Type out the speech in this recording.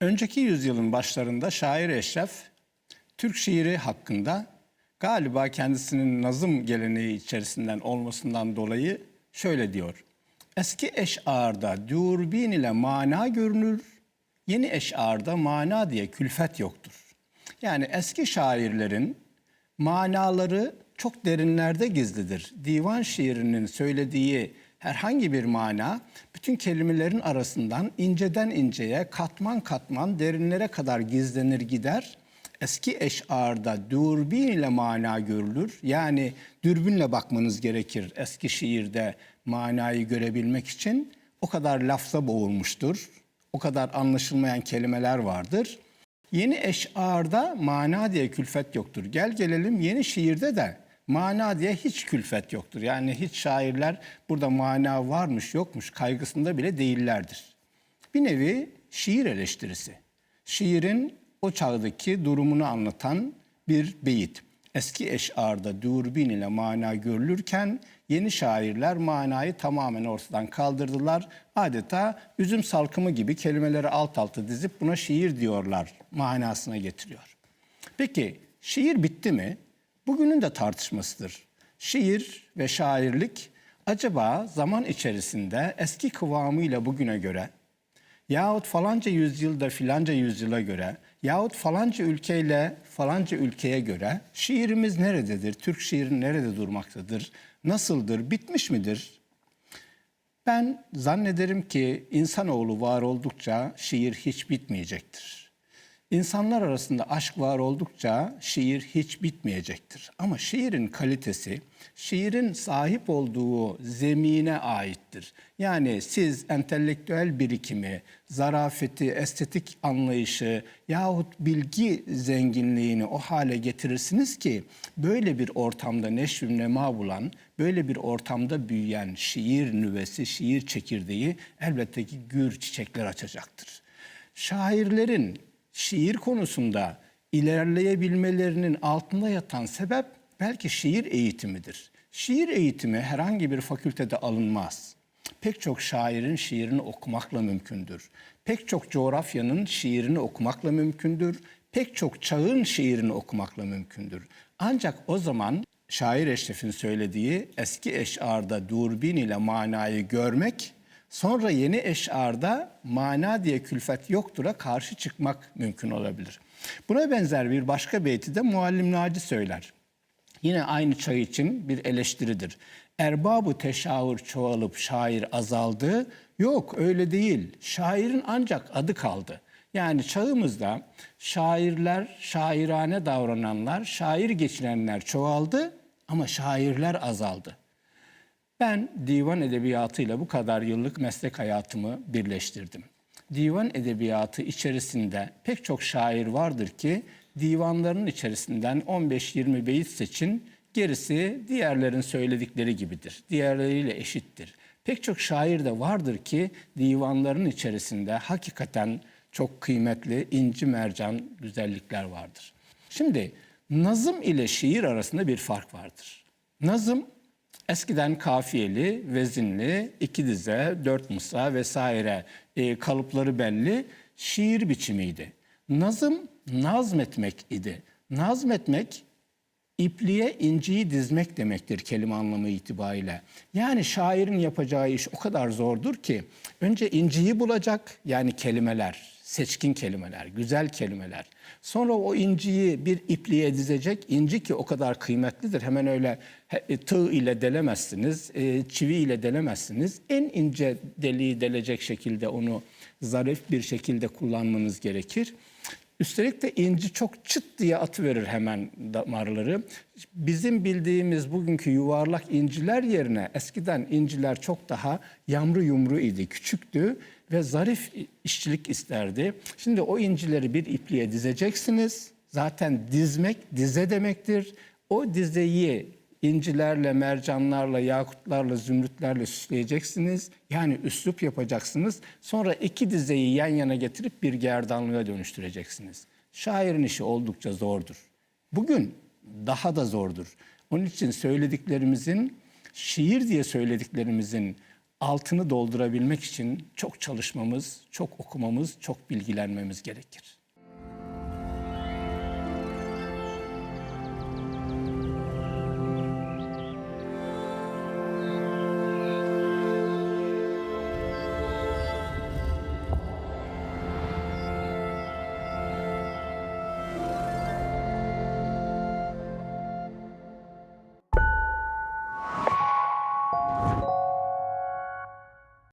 Önceki yüzyılın başlarında şair Eşref, Türk şiiri hakkında galiba kendisinin nazım geleneği içerisinden olmasından dolayı şöyle diyor. Eski eşarda dürbin ile mana görünür, yeni eşarda mana diye külfet yoktur. Yani eski şairlerin manaları çok derinlerde gizlidir. Divan şiirinin söylediği herhangi bir mana bütün kelimelerin arasından inceden inceye, katman katman derinlere kadar gizlenir gider. Eski eşarda dürbün ile mana görülür. Yani dürbünle bakmanız gerekir eski şiirde manayı görebilmek için. O kadar lafza boğulmuştur. O kadar anlaşılmayan kelimeler vardır. Yeni eşarda mana diye külfet yoktur. Gel gelelim yeni şiirde de mana diye hiç külfet yoktur. Yani hiç şairler burada mana varmış yokmuş kaygısında bile değillerdir. Bir nevi şiir eleştirisi. Şiirin o çağdaki durumunu anlatan bir beyit. Eski eşarda dürbün ile mana görülürken yeni şairler manayı tamamen ortadan kaldırdılar. Adeta üzüm salkımı gibi kelimeleri alt alta dizip buna şiir diyorlar manasına getiriyor. Peki şiir bitti mi? Bugünün de tartışmasıdır. Şiir ve şairlik acaba zaman içerisinde eski kıvamıyla bugüne göre yahut falanca yüzyılda filanca yüzyıla göre yahut falanca ülkeyle falanca ülkeye göre şiirimiz nerededir? Türk şiiri nerede durmaktadır? Nasıldır? Bitmiş midir? Ben zannederim ki insanoğlu var oldukça şiir hiç bitmeyecektir. İnsanlar arasında aşk var oldukça şiir hiç bitmeyecektir. Ama şiirin kalitesi, şiirin sahip olduğu zemine aittir. Yani siz entelektüel birikimi, zarafeti, estetik anlayışı yahut bilgi zenginliğini o hale getirirsiniz ki böyle bir ortamda neşvim nema bulan, böyle bir ortamda büyüyen şiir nüvesi, şiir çekirdeği elbette ki gür çiçekler açacaktır. Şairlerin şiir konusunda ilerleyebilmelerinin altında yatan sebep belki şiir eğitimidir. Şiir eğitimi herhangi bir fakültede alınmaz. Pek çok şairin şiirini okumakla mümkündür. Pek çok coğrafyanın şiirini okumakla mümkündür. Pek çok çağın şiirini okumakla mümkündür. Ancak o zaman şair Eşref'in söylediği eski eşarda durbin ile manayı görmek Sonra yeni eşarda mana diye külfet yoktura karşı çıkmak mümkün olabilir. Buna benzer bir başka beyti de Muallim Naci söyler. Yine aynı çay için bir eleştiridir. Erbabu teşavür çoğalıp şair azaldı. Yok öyle değil. Şairin ancak adı kaldı. Yani çağımızda şairler, şairane davrananlar, şair geçinenler çoğaldı ama şairler azaldı. Ben divan edebiyatıyla bu kadar yıllık meslek hayatımı birleştirdim. Divan edebiyatı içerisinde pek çok şair vardır ki divanların içerisinden 15-20 beyit seçin, gerisi diğerlerin söyledikleri gibidir. Diğerleriyle eşittir. Pek çok şair de vardır ki divanların içerisinde hakikaten çok kıymetli inci mercan güzellikler vardır. Şimdi nazım ile şiir arasında bir fark vardır. Nazım Eskiden kafiyeli, vezinli, iki dize, dört mısra vesaire e, kalıpları belli şiir biçimiydi. Nazım nazmetmek idi. Nazmetmek ipliğe inciyi dizmek demektir kelime anlamı itibariyle. Yani şairin yapacağı iş o kadar zordur ki önce inciyi bulacak yani kelimeler, seçkin kelimeler, güzel kelimeler. Sonra o inciyi bir ipliğe dizecek. İnci ki o kadar kıymetlidir. Hemen öyle e, tığ ile delemezsiniz, e, çivi ile delemezsiniz. En ince deliği delecek şekilde onu zarif bir şekilde kullanmanız gerekir. Üstelik de inci çok çıt diye atıverir hemen damarları. Bizim bildiğimiz bugünkü yuvarlak inciler yerine eskiden inciler çok daha yamru yumru idi, küçüktü ve zarif işçilik isterdi. Şimdi o incileri bir ipliğe dizeceksiniz. Zaten dizmek dize demektir. O dizeyi incilerle, mercanlarla, yakutlarla, zümrütlerle süsleyeceksiniz. Yani üslup yapacaksınız. Sonra iki dizeyi yan yana getirip bir gerdanlığa dönüştüreceksiniz. Şairin işi oldukça zordur. Bugün daha da zordur. Onun için söylediklerimizin, şiir diye söylediklerimizin altını doldurabilmek için çok çalışmamız, çok okumamız, çok bilgilenmemiz gerekir.